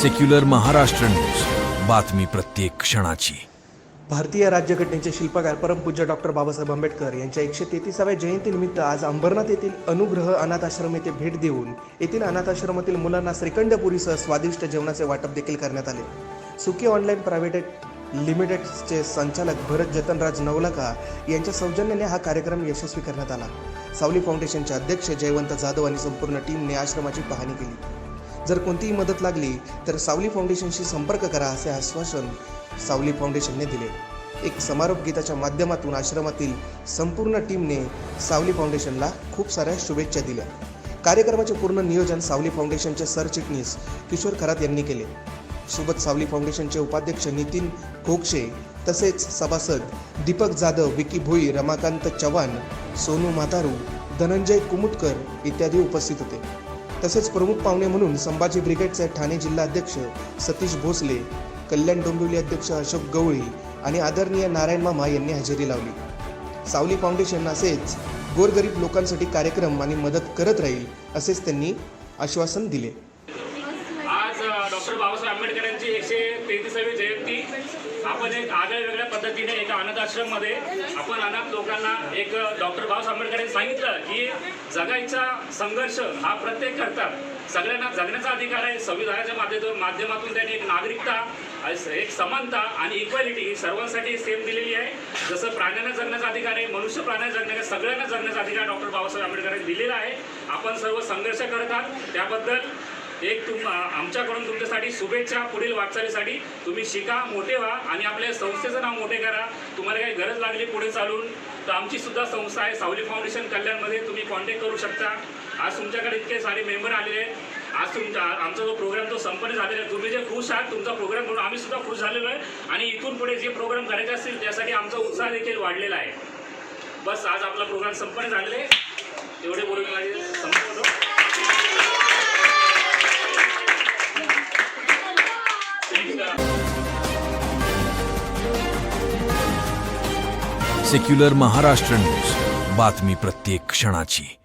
Secular Maharashtra news बातमी प्रत्येक क्षणाची भारतीय राज्यघटनेचे शिल्पकार परमपूज्य डॉक्टर बाबासाहेब आंबेडकर यांच्या एकशे तेहतीसाव्या जयंतीनिमित्त आज अंबरनाथ येथील अनुग्रह अनाथाश्रम येथे भेट देऊन येथील अनाथाश्रमातील मुलांना श्रीखंडपुरीसह स्वादिष्ट जेवणाचे वाटप देखील करण्यात आले. सुकी ऑनलाईन प्रायव्हेट लिमिटेडचे संचालक भरत जतनराज नवलका यांच्या सौजन्याने हा कार्यक्रम यशस्वी करण्यात आला. सावली फाउंडेशनचे अध्यक्ष जयवंत जाधव आणि संपूर्ण टीमने आश्रमाची पाहणी केली. जर कोणतीही मदत लागली तर सावली फाउंडेशनशी संपर्क करा असे आश्वासन सावली फाउंडेशनने दिले. एक समारोप गीताच्या माध्यमातून आश्रमातील संपूर्ण टीमने सावली फाउंडेशनला खूप साऱ्या शुभेच्छा दिल्या. कार्यक्रमाचे पूर्ण नियोजन सावली फाउंडेशनचे सरचिटणीस किशोर खरात यांनी केले. सोबत सावली फाउंडेशनचे उपाध्यक्ष नितीन घोगशे तसेच सभासद दीपक जाधव विकी भोई रमाकांत चव्हाण सोनू म्हातारू धनंजय कुमुटकर इत्यादी उपस्थित होते. तसेच प्रमुख पाहुणे म्हणून संभाजी ब्रिगेडचे ठाणे जिल्हाध्यक्ष सतीश भोसले कल्याण डोंबिवली अध्यक्ष अशोक गवळी आणि आदरणीय नारायण मामा यांनी हजेरी लावली. सावली फाउंडेशन असेच गोरगरीब लोकांसाठी कार्यक्रम आणि मदत करत राहील असेच त्यांनी आश्वासन दिले. डॉक्टर बाबासाहेब आंबेडकर यांची एकशे तेहतीसावी जयंती. आपण एक आगळ्या वेगळ्या पद्धतीने एका अनाथ आश्रममध्ये आपण अनाथ लोकांना एक डॉक्टर बाबासाहेब आंबेडकर यांनी सांगितलं की जगायचा संघर्ष हा प्रत्येक करतात. सगळ्यांना जगण्याचा अधिकार आहे. संविधानाच्या माध्यमातून माध्यमातून त्यांनी एक नागरिकता एक समानता आणि इक्वॅलिटी ही सर्वांसाठी सेम दिलेली आहे. जसं प्राण्यांना जगण्याचा अधिकार आहे मनुष्य प्राण्यांना जगण्याचा सगळ्यांना जगण्याचा अधिकार डॉक्टर बाबासाहेब आंबेडकरांनी दिलेला आहे. आपण सर्व संघर्ष करत आहात त्याबद्दल एक तुम आमच्याकडून तुमच्यासाठी शुभेच्छा पुढील वाटचालीसाठी. तुम्ही शिका मोठे व्हा आणि आपल्या संस्थेचं नाव मोठे करा. तुम्हाला काही गरज लागली पुढे चालून तर आमची सुद्धा संस्था आहे सावली फाउंडेशन कल्याणमध्ये. तुम्ही कॉन्टॅक्ट करू शकता. आज तुमच्याकडे इतके सारे मेंबर आलेले आहेत. आज तुमचा आमचा जो प्रोग्राम तो संपन्न झालेला आहे. तुम्ही जे खुश आहात तुमचा प्रोग्राम म्हणून आम्ही सुद्धा खुश झालेलो आहे. आणि इथून पुढे जे प्रोग्राम करायचे असतील त्यासाठी आमचा उत्साह देखील वाढलेला आहे. बस आज आपला प्रोग्राम संपन्न झालेला आहे. एवढे बोलून माझे संपवतो. सेक्युलर महाराष्ट्र न्यूज बातमी प्रत्येक क्षणाची.